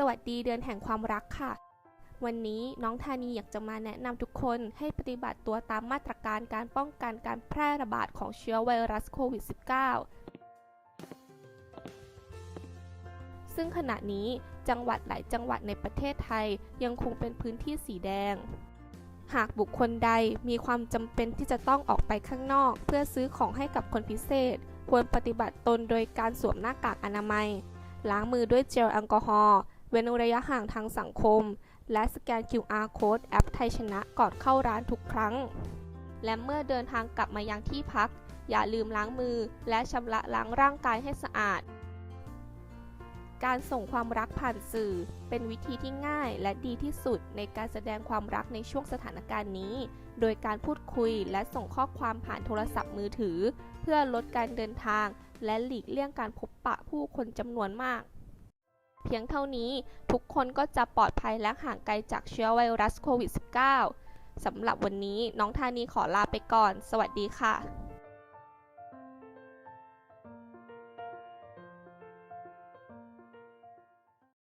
สวัสดีเดือนแห่งความรักค่ะ วันนี้น้องธานีอยากจะมาแนะนำทุกคนให้ปฏิบัติตัวตามมาตรการการป้องกันการแพร่ระบาดของเชื้อไวรัสโควิด -19 ซึ่งขณะนี้จังหวัดหลายจังหวัดในประเทศไทยยังคงเป็นพื้นที่สีแดง หากบุคคลใดมีความจำเป็นที่จะต้องออกไปข้างนอก เพื่อซื้อของให้กับคนพิเศษ ควรปฏิบัติตนโดยการสวมหน้ากากอนามัย ล้างมือด้วยเจลแอลกอฮอล์ เว้นระยะห่างทางสังคม และสแกน QR Code แอปไทยชนะก่อนเข้าร้านทุกครั้ง และเมื่อเดินทางกลับมายังที่พัก อย่าลืมล้างมือและชำระล้างร่างกายให้สะอาด การส่งความรักผ่านสื่อ เป็นวิธีที่ง่ายและดีที่สุดในการแสดงความรักในช่วงสถานการณ์นี้ โดยการพูดคุยและส่งข้อความผ่านโทรศัพท์มือถือ เพื่อลดการเดินทาง และหลีกเลี่ยงการพบปะผู้คนจำนวนมาก เพียงเท่านี้ทุกคนก็จะปลอดภัยและห่างไกลจากเชื้อไวรัสโควิด -19 สำหรับวันนี้น้องธานีขอลาไปก่อน สวัสดีค่ะ